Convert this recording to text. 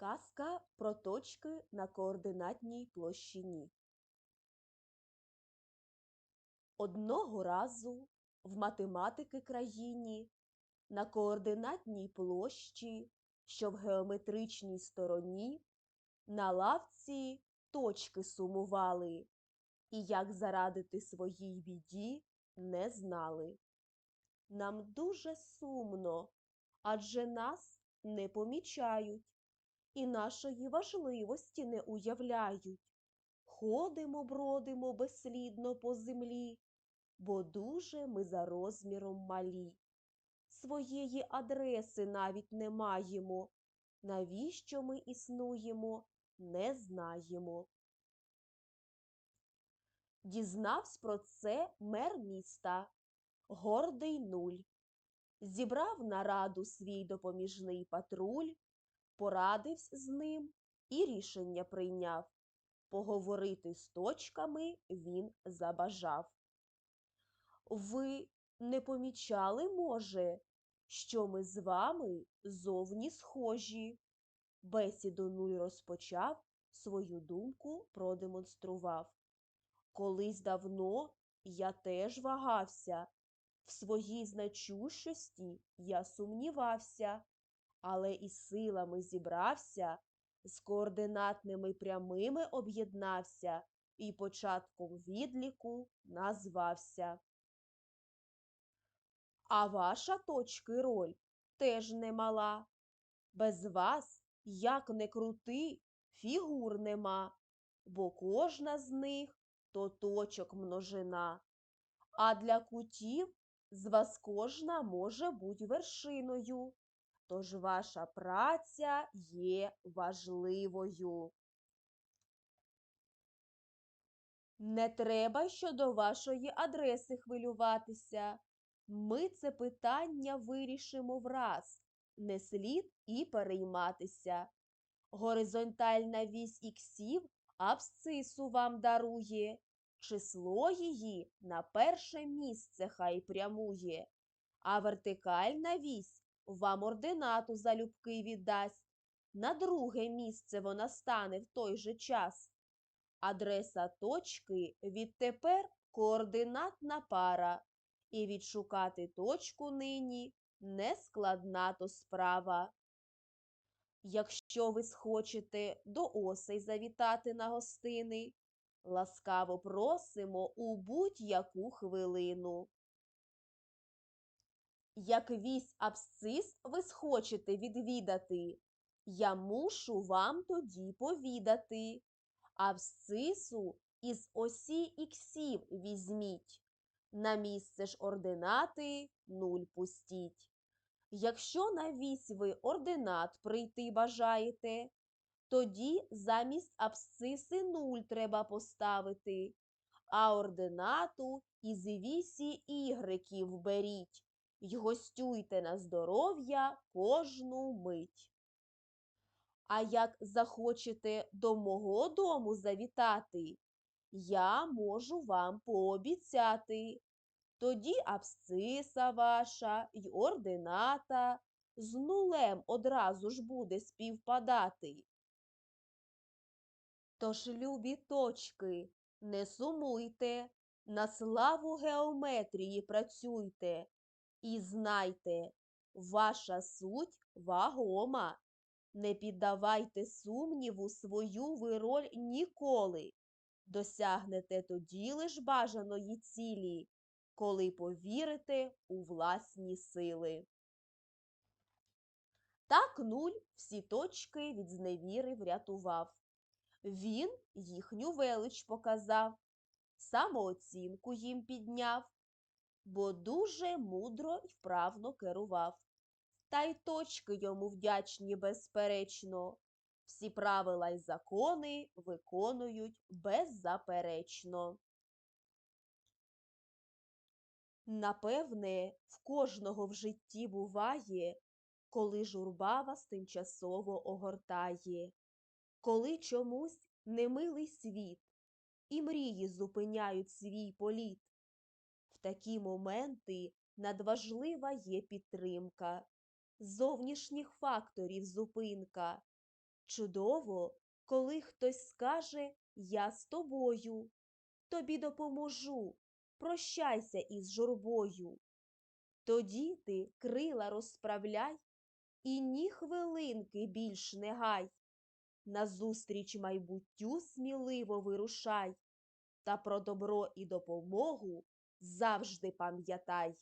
Казка про точки на координатній площині. Одного разу в математики країні на координатній площі, що в геометричній стороні, на лавці точки сумували, і як зарадити своїй біді не знали. Нам дуже сумно, адже нас не помічають і нашої важливості не уявляють. Ходимо, бродимо безслідно по землі, бо дуже ми за розміром малі. Своєї адреси навіть не маємо. Навіщо ми існуємо, не знаємо. Дізнавсь про це мер міста, гордий нуль. Зібрав на раду свій допоміжний патруль, порадився з ним і рішення прийняв. Поговорити з точками він забажав. Ви не помічали, може, що ми з вами зовні схожі? Бесіду нуль розпочав, свою думку продемонстрував. Колись давно я теж вагався, в своїй значущості я сумнівався, але і силами зібрався, з координатними прямими об'єднався і початком відліку назвався. А ваша точки роль теж немала. Без вас, як не крути, фігур нема, бо кожна з них то точок множина. А для кутів з вас кожна може бути вершиною, тож ваша праця є важливою. Не треба щодо вашої адреси хвилюватися. Ми це питання вирішимо враз, не слід і перейматися. Горизонтальна вісь іксів абсцису вам дарує, число її на перше місце хай прямує, а вертикальна вісь вам ординату залюбки віддасть. На друге місце вона стане в той же час. Адреса точки відтепер координатна пара, і відшукати точку нині нескладна то справа. Якщо ви схочете до осей завітати на гостини, ласкаво просимо у будь-яку хвилину. Як вісь абсцис ви схочете відвідати, я мушу вам тоді повідати. Абсцису із осі іксів візьміть, на місце ж ординати нуль пустіть. Якщо на вісь ви ординат прийти бажаєте, тоді замість абсциси нуль треба поставити, а ординату із вісі ігреків беріть й гостюйте на здоров'я кожну мить. А як захочете до мого дому завітати, я можу вам пообіцяти. Тоді абсциса ваша й ордината з нулем одразу ж буде співпадати. Тож, любі точки, не сумуйте, на славу геометрії працюйте і знайте, ваша суть вагома. Не піддавайте сумніву свою ви роль ніколи. Досягнете тоді лиш бажаної цілі, коли повірите у власні сили. Так нуль всі точки від зневіри врятував. Він їхню велич показав, самооцінку їм підняв, бо дуже мудро й вправно керував. Та й точки йому вдячні безперечно. Всі правила й закони виконують беззаперечно. Напевне, в кожного в житті буває, коли журба вас тимчасово огортає, коли чомусь немилий світ і мрії зупиняють свій політ. Такі моменти надважлива є підтримка, зовнішніх факторів зупинка, Чудово, коли хтось скаже Я з тобою, тобі допоможу, прощайся із журбою. Тоді ти крила розправляй і ні хвилинки більш не гай. Назустріч майбуттю сміливо вирушай, та про добро і допомогу завжди пам'ятай.